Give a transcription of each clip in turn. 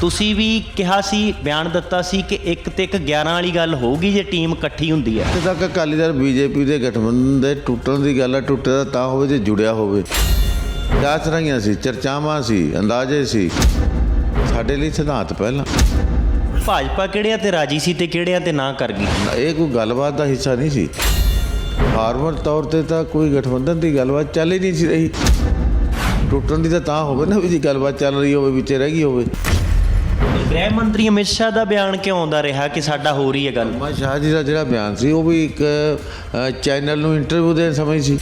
ਤੁਸੀਂ ਵੀ ਕਿਹਾ ਸੀ ਬਿਆਨ ਦਿੱਤਾ ਸੀ ਕਿ ਇੱਕ ਤੇ ਇੱਕ 11 ਵਾਲੀ ਗੱਲ ਹੋਊਗੀ ਜੇ ਟੀਮ ਇਕੱਠੀ ਹੁੰਦੀ ਹੈ। ਇੱਥੇ ਤੱਕ ਅਕਾਲੀ ਦਲ ਬੀਜੇਪੀ ਦੇ ਗਠਬੰਧਨ ਦੇ ਟੁੱਟਣ ਦੀ ਗੱਲ ਹੈ ਟੁੱਟਦਾ ਤਾਂ ਹੋਵੇ ਜੇ ਜੁੜਿਆ ਹੋਵੇ। ਜਾਂਚ ਰਹੀਆਂ ਸੀ ਚਰਚਾਵਾਂ ਸੀ ਅੰਦਾਜ਼ੇ ਸੀ। ਸਾਡੇ ਲਈ ਸਿਧਾਂਤ ਪਹਿਲਾਂ। ਭਾਜਪਾ ਕਿਹੜਿਆਂ ਤੇ ਰਾਜੀ ਸੀ ਤੇ ਕਿਹੜਿਆਂ ਤੇ ਨਾ ਕਰ ਗਈ? ਇਹ ਕੋਈ ਗੱਲਬਾਤ ਦਾ ਹਿੱਸਾ ਨਹੀਂ ਸੀ। ਫਾਰਮਲ ਤੌਰ ਤੇ ਤਾਂ ਕੋਈ ਗਠਬੰਧਨ ਦੀ ਗੱਲਬਾਤ ਚੱਲ ਹੀ ਨਹੀਂ ਸੀ ਰਹੀ। ਟੁੱਟਣ ਦੀ ਤਾਂ ਤਾਂ ਹੋਵੇ ਨਾ ਵੀ ਜੀ ਗੱਲਬਾਤ ਚੱਲ ਰਹੀ ਹੋਵੇ ਵਿੱਚੇ ਰਹਿ ਗਈ ਹੋਵੇ। ਗ੍ਰਹਿ ਮੰਤਰੀ ਅਮਿਤ ਸ਼ਾਹ ਦਾ ਬਿਆਨ ਕਿਉਂ ਆਉਂਦਾ ਰਿਹਾ ਕਿ ਸਾਡਾ ਹੋ ਰਹੀ ਹੈ ਗੱਲ? ਮਾ ਸ਼ਾਹ ਜੀ ਦਾ ਜਿਹੜਾ ਬਿਆਨ ਸੀ ਉਹ ਵੀ ਇੱਕ ਚੈਨਲ ਨੂੰ ਇੰਟਰਵਿਊ ਦੇਣ ਸਮੇਂ ਸੀ।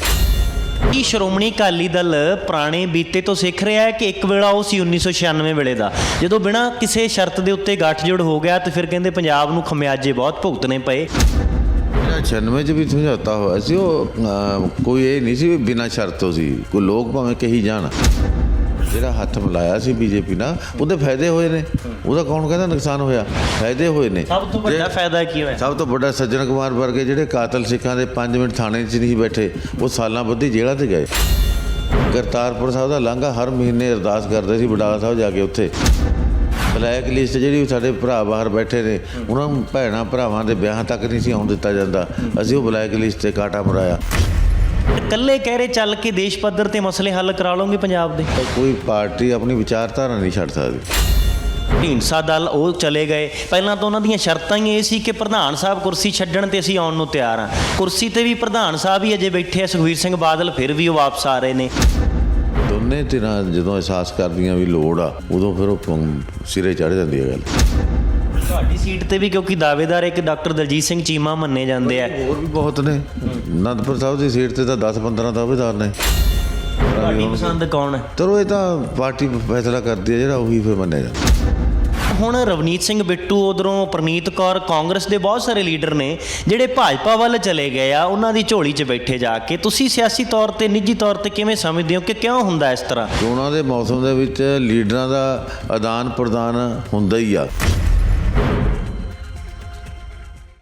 ਕੀ ਸ਼੍ਰੋਮਣੀ ਅਕਾਲੀ ਦਲ ਪੁਰਾਣੇ ਬੀਤੇ ਤੋਂ ਸਿੱਖ ਰਿਹਾ ਹੈ ਕਿ ਇੱਕ ਵੇਲਾ ਉਹ ਸੀ 1996 ਵੇਲੇ ਦਾ? ਜਦੋਂ ਬਿਨਾਂ ਕਿਸੇ ਸ਼ਰਤ ਦੇ ਉੱਤੇ ਗੱਠਜੋੜ ਹੋ ਗਿਆ ਤੇ ਫਿਰ ਕਹਿੰਦੇ ਪੰਜਾਬ ਨੂੰ ਖਮਿਆਜੇ ਬਹੁਤ ਭੁਗਤਣੇ ਪਏ। ਜਿਹੜਾ 96 ਚ ਵੀ ਸਮਝੌਤਾ ਹੋਇਆ ਸੀ ਉਹ ਕੋਈ ਇਹ ਨਹੀਂ ਸੀ ਵੀ ਬਿਨਾਂ ਸ਼ਰਤੋਂ ਸੀ। ਕੋਈ ਲੋਕ ਭਾਵੇਂ ਕਹੀ ਜਾਣ। ਜਿਹੜਾ ਹੱਥ ਮਿਲਾਇਆ ਸੀ ਬੀਜੇਪੀ ਨਾਲ ਉਹਦੇ ਫਾਇਦੇ ਹੋਏ ਨੇ। ਉਹਦਾ ਕੌਣ ਕਹਿੰਦਾ ਨੁਕਸਾਨ ਹੋਇਆ? ਫਾਇਦੇ ਹੋਏ ਨੇ। ਸਭ ਤੋਂ ਵੱਡਾ ਫਾਇਦਾ ਕੀ ਹੋਇਆ? ਸਭ ਤੋਂ ਵੱਡਾ ਸੱਜਣ ਕੁਮਾਰ ਵਰਗੇ ਜਿਹੜੇ ਕਾਤਲ ਸਿੱਖਾਂ ਦੇ 5 ਮਿੰਟ ਥਾਣੇ 'ਚ ਨਹੀਂ ਬੈਠੇ ਉਹ ਸਾਲਾਂ ਬੱਧੀ ਜੇਲ੍ਹਾਂ ਤੇ ਗਏ। ਕਰਤਾਰਪੁਰ ਸਾਹਿਬ ਦਾ ਲਾਂਘਾ ਹਰ ਮਹੀਨੇ ਅਰਦਾਸ ਕਰਦੇ ਸੀ ਬਡਾਲਾ ਸਾਹਿਬ ਜਾ ਕੇ ਉੱਥੇ। ਬਲੈਕ ਲਿਸਟ ਜਿਹੜੀ ਸਾਡੇ ਭਰਾ ਬਾਹਰ ਬੈਠੇ ਨੇ ਉਹਨਾਂ ਨੂੰ ਭੈਣਾਂ ਭਰਾਵਾਂ ਦੇ ਵਿਆਹਾਂ ਤੱਕ ਨਹੀਂ ਸੀ ਆਉਣ ਦਿੱਤਾ ਜਾਂਦਾ। ਅਸੀਂ ਉਹ ਬਲੈਕ ਲਿਸਟ ਤੇ ਕਾਟਾ ਮਰਾਇਆ। ਇਕੱਲੇ ਕਹਿ ਰਹੇ ਚੱਲ ਕੇ ਦੇਸ਼ ਪੱਧਰ ਤੇ ਮਸਲੇ ਹੱਲ ਕਰਾ ਲਓਗੇ ਪੰਜਾਬ ਦੇ। ਕੋਈ ਪਾਰਟੀ ਆਪਣੀ ਵਿਚਾਰਧਾਰਾ ਨਹੀਂ ਛੱਡ ਸਕਦੀ। ਢੀਂਡਸਾ ਦਲ ਉਹ ਚਲੇ ਗਏ। ਪਹਿਲਾਂ ਤਾਂ ਉਹਨਾਂ ਦੀਆਂ ਸ਼ਰਤਾਂ ਹੀ ਇਹ ਸੀ ਕਿ ਪ੍ਰਧਾਨ ਸਾਹਿਬ ਕੁਰਸੀ ਛੱਡਣ ਤੇ ਅਸੀਂ ਆਉਣ ਨੂੰ ਤਿਆਰ ਹਾਂ। ਕੁਰਸੀ ਤੇ ਵੀ ਪ੍ਰਧਾਨ ਸਾਹਿਬ ਹੀ ਅਜੇ ਬੈਠੇ ਆ ਸੁਖਵੀਰ ਸਿੰਘ ਬਾਦਲ ਫਿਰ ਵੀ ਉਹ ਵਾਪਸ ਆ ਰਹੇ ਨੇ। ਦੋਨੇ ਧਿਰਾਂ ਜਦੋਂ ਅਹਿਸਾਸ ਕਰਦੀਆਂ ਵੀ ਲੋੜ ਆ ਉਦੋਂ ਫਿਰ ਉਹ ਸਿਰੇ ਚੜ ਜਾਂਦੀ ਹੈ ਗੱਲ। ਤੁਹਾਡੀ ਸੀਟ ਤੇ ਵੀ ਕਿਉਂਕਿ ਦਾਅਵੇਦਾਰ ਇੱਕ ਡਾਕਟਰ ਦਲਜੀਤ ਸਿੰਘ ਚੀਮਾ ਮੰਨੇ ਜਾਂਦੇ ਆ। ਹੋਰ ਵੀ ਬਹੁਤ ਨੇ। ਅਨੰਦਪੁਰ ਸਾਹਿਬ ਦੀ ਸੀਟ ਤੇ ਤਾਂ 10 15 ਦਾਅਵੇਦਾਰ ਨੇ। ਤੁਹਾਡੀ ਪਸੰਦ ਕੌਣ ਹੈ? ਚਲੋ ਇਹ ਤਾਂ ਪਾਰਟੀ ਫੈਸਲਾ ਕਰਦੀ ਹੈ ਜਿਹੜਾ ਉਹੀ ਫਿਰ ਮੰਨਿਆ ਜਾਂਦਾ। ਹੁਣ ਰਵਨੀਤ ਸਿੰਘ ਬਿੱਟੂ ਉਧਰੋਂ ਪ੍ਰਨੀਤ ਕੌਰ ਕਾਂਗਰਸ ਦੇ ਬਹੁਤ ਸਾਰੇ ਲੀਡਰ ਨੇ ਜਿਹੜੇ ਭਾਜਪਾ ਵੱਲ ਚਲੇ ਗਏ ਆ ਉਹਨਾਂ ਦੀ ਝੋਲੀ 'ਚ ਬੈਠੇ ਜਾ ਕੇ। ਤੁਸੀਂ ਸਿਆਸੀ ਤੌਰ ਤੇ ਨਿੱਜੀ ਤੌਰ ਤੇ ਕਿਵੇਂ ਸਮਝਦੇ ਹੋ ਕਿ ਕਿਉਂ ਹੁੰਦਾ ਇਸ ਤਰ੍ਹਾਂ? ਚੋਣਾਂ ਦੇ ਮੌਸਮ ਦੇ ਵਿੱਚ ਲੀਡਰਾਂ ਦਾ ਆਦਾਨ ਪ੍ਰਦਾਨ ਹੁੰਦਾ ਹੀ ਆ।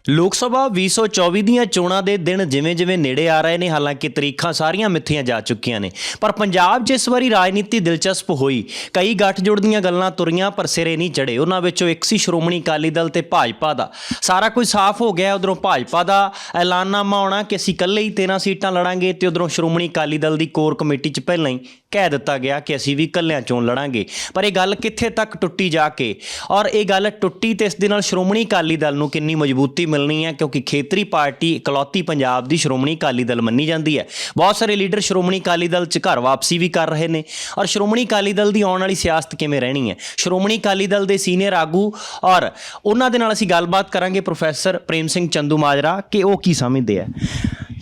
ਲੋਕ ਸਭਾ 2024 ਦੀਆਂ ਚੋਣਾਂ ਦੇ ਦਿਨ ਜਿਵੇਂ-ਜਿਵੇਂ ਨੇੜੇ ਆ ਰਹੇ ਨੇ, ਹਾਲਾਂਕਿ ਤਰੀਖਾਂ ਸਾਰੀਆਂ ਮਿੱਥੀਆਂ ਜਾ ਚੁੱਕੀਆਂ ਨੇ। ਪਰ ਪੰਜਾਬ 'ਚ ਇਸ ਵਾਰੀ ਰਾਜਨੀਤੀ ਦਿਲਚਸਪ ਹੋਈ। ਕਈ ਗੱਠਜੋੜ ਦੀਆਂ ਗੱਲਾਂ ਤੁਰੀਆਂ, ਪਰ ਸਿਰੇ ਨਹੀਂ ਚੜੇ ਉਹਨਾਂ ਵਿੱਚੋਂ ਇੱਕ ਸੀ ਸ਼੍ਰੋਮਣੀ ਅਕਾਲੀ ਦਲ ਤੇ ਭਾਜਪਾ ਦਾ। ਸਾਰਾ ਕੁਝ ਸਾਫ਼ ਹੋ ਗਿਆ। ਉਧਰੋਂ ਭਾਜਪਾ ਦਾ ਐਲਾਨਨਾਮਾ ਆਉਣਾ ਕਿ ਅਸੀਂ ਇਕੱਲੇ ਹੀ 13 ਸੀਟਾਂ ਲੜਾਂਗੇ ਤੇ ਉਧਰੋਂ ਸ਼੍ਰੋਮਣੀ ਅਕਾਲੀ ਦਲ ਦੀ ਕੋਰ ਕਮੇਟੀ 'ਚ ਪਹਿਲਾਂ ਹੀ ਕਹਿ ਦਿੱਤਾ ਗਿਆ ਕਿ ਅਸੀਂ ਵੀ ਇਕੱਲਿਆਂ ਚੋਣ ਲੜਾਂਗੇ। ਪਰ ਇਹ ਗੱਲ ਕਿੱਥੇ ਤੱਕ ਟੁੱਟੀ ਜਾ ਕੇ? ਔਰ ਇਹ ਗੱਲ ਟੁੱਟੀ ਤੇ ਇਸ ਦੇ ਨਾਲ ਸ਼੍ਰੋਮਣੀ ਅਕਾਲੀ ਦਲ ਨੂੰ ਕਿੰਨੀ ਮਜ਼ਬੂਤੀ ਮਿਲਣੀ ਹੈ ਕਿਉਂਕਿ ਖੇਤਰੀ ਪਾਰਟੀ ਇਕਲੌਤੀ ਪੰਜਾਬ ਦੀ ਸ਼੍ਰੋਮਣੀ ਅਕਾਲੀ ਦਲ ਮੰਨੀ ਜਾਂਦੀ ਹੈ। ਬਹੁਤ ਸਾਰੇ ਲੀਡਰ ਸ਼੍ਰੋਮਣੀ ਅਕਾਲੀ ਦਲ 'ਚ ਘਰ ਵਾਪਸੀ ਵੀ ਕਰ ਰਹੇ ਨੇ। ਔਰ ਸ਼੍ਰੋਮਣੀ ਅਕਾਲੀ ਦਲ ਦੀ ਆਉਣ ਵਾਲੀ ਸਿਆਸਤ ਕਿਵੇਂ ਰਹਿਣੀ ਹੈ? ਸ਼੍ਰੋਮਣੀ ਅਕਾਲੀ ਦਲ ਦੇ ਸੀਨੀਅਰ ਆਗੂ ਔਰ ਉਹਨਾਂ ਦੇ ਨਾਲ ਅਸੀਂ ਗੱਲਬਾਤ ਕਰਾਂਗੇ ਪ੍ਰੋਫੈਸਰ ਪ੍ਰੇਮ ਸਿੰਘ ਚੰਦੂ ਮਾਜਰਾ ਕਿ ਉਹ ਕੀ ਸਮਝਦੇ ਆ।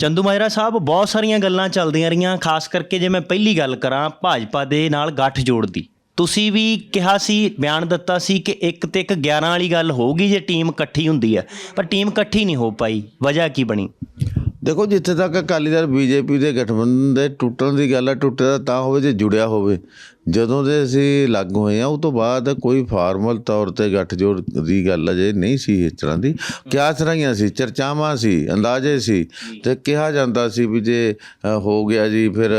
ਚੰਦੂ ਮਾਜਰਾ ਸਾਹਿਬ, ਬਹੁਤ ਸਾਰੀਆਂ ਗੱਲਾਂ ਚੱਲਦੀਆਂ ਰਹੀਆਂ, ਖਾਸ ਕਰਕੇ ਜੇ ਮੈਂ ਪਹਿਲੀ ਗੱਲ ਕਰਾਂ ਭਾਜਪਾ ਦੇ ਨਾਲ ਗੱਠ ਜੋੜ ਦੀ। ਤੁਸੀਂ ਵੀ ਕਿਹਾ ਸੀ, ਬਿਆਨ ਦਿੱਤਾ ਸੀ ਕਿ ਇੱਕ ਤੇ ਇੱਕ 11 ਵਾਲੀ ਗੱਲ ਹੋਊਗੀ ਜੇ ਟੀਮ ਇਕੱਠੀ ਹੁੰਦੀ ਹੈ ਪਰ ਟੀਮ ਇਕੱਠੀ ਨਹੀਂ ਹੋ ਪਾਈ। ਵਜ੍ਹਾ ਕੀ ਬਣੀ? ਦੇਖੋ, ਜਿੱਥੇ ਤੱਕ ਅਕਾਲੀ ਦਲ, ਬੀਜੇਪੀ ਦੇ ਗਠਬੰਧਨ ਦੇ ਟੁੱਟਣ ਦੀ ਗੱਲ ਹੈ ਟੁੱਟਿਆ ਤਾਂ ਹੋਵੇ, ਜੇ ਜੁੜਿਆ ਹੋਵੇ। ਜਦੋਂ ਦੇ ਅਸੀਂ ਲਾਗੂ ਹੋਏ ਆ ਉਹ ਤੋਂ ਬਾਅਦ ਕੋਈ ਫਾਰਮਲ ਤੌਰ ਤੇ ਗੱਠਜੋੜ ਦੀ ਗੱਲ ਅਜੇ ਨਹੀਂ ਸੀ ਇਸ ਤਰ੍ਹਾਂ ਦੀ। ਕਿਆਸ ਰਹੀਆਂ ਸੀ? ਚਰਚਾਵਾਂ ਸੀ ਅੰਦਾਜ਼ੇ ਸੀ ਤੇ ਕਿਹਾ ਜਾਂਦਾ ਸੀ ਵੀ ਜੇ ਹੋ ਗਿਆ ਜੀ ਫਿਰ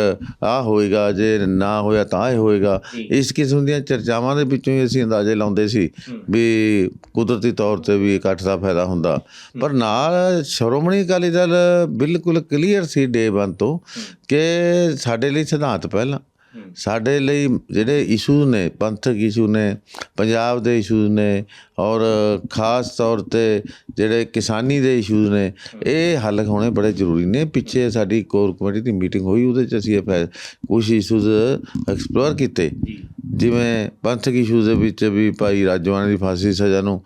ਆ ਹੋਏਗਾ ਜੇ ਨਾ ਹੋਇਆ ਤਾਂ ਇਹ ਹੋਏਗਾ। ਇਸ ਕਿਸਮ ਦੀਆਂ ਚਰਚਾਵਾਂ ਦੇ ਵਿੱਚੋਂ ਹੀ ਅਸੀਂ ਅੰਦਾਜ਼ੇ ਲਾਉਂਦੇ ਸੀ ਵੀ ਕੁਦਰਤੀ ਤੌਰ ਤੇ ਵੀ ਇਕੱਠ ਦਾ ਫਾਇਦਾ ਹੁੰਦਾ। ਪਰ ਨਾਲ ਸ਼੍ਰੋਮਣੀ ਅਕਾਲੀ ਦਲ ਬਿਲਕੁਲ ਕਲੀਅਰ ਸੀ ਡੇ 1 ਤੋਂ ਕਿ ਸਾਡੇ ਲਈ ਸਿਧਾਂਤ ਪਹਿਲਾਂ। ਸਾਡੇ ਲਈ ਜਿਹੜੇ ਇਸ਼ੂ ਨੇ, ਪੰਥਕ ਇਸ਼ੂ ਨੇ, ਪੰਜਾਬ ਦੇ ਇਸ਼ੂ ਨੇ ਔਰ ਖਾਸ ਤੌਰ ਤੇ ਜਿਹੜੇ ਕਿਸਾਨੀ ਦੇ ਇਸ਼ੂਜ਼ ਨੇ, ਇਹ ਹੱਲ ਹੋਣੇ ਬੜੇ ਜ਼ਰੂਰੀ ਨੇ। ਪਿੱਛੇ ਸਾਡੀ ਕੋਰ ਕਮੇਟੀ ਦੀ ਮੀਟਿੰਗ ਹੋਈ, ਉਹਦੇ ਚ ਅਸੀਂ ਇਹ ਫੈ- ਕੁਝ ਇਸ਼ੂਜ਼ ਐਕਸਪਲੋਰ ਕੀਤੇ। ਜਿਵੇਂ ਪੰਥਕ ਇਸ਼ੂਜ਼ ਦੇ ਵਿੱਚ ਵੀ ਭਾਈ ਰਾਜਵਾਨੇ ਦੀ ਫਾਂਸੀ ਦੀ ਸਜ਼ਾ ਨੂੰ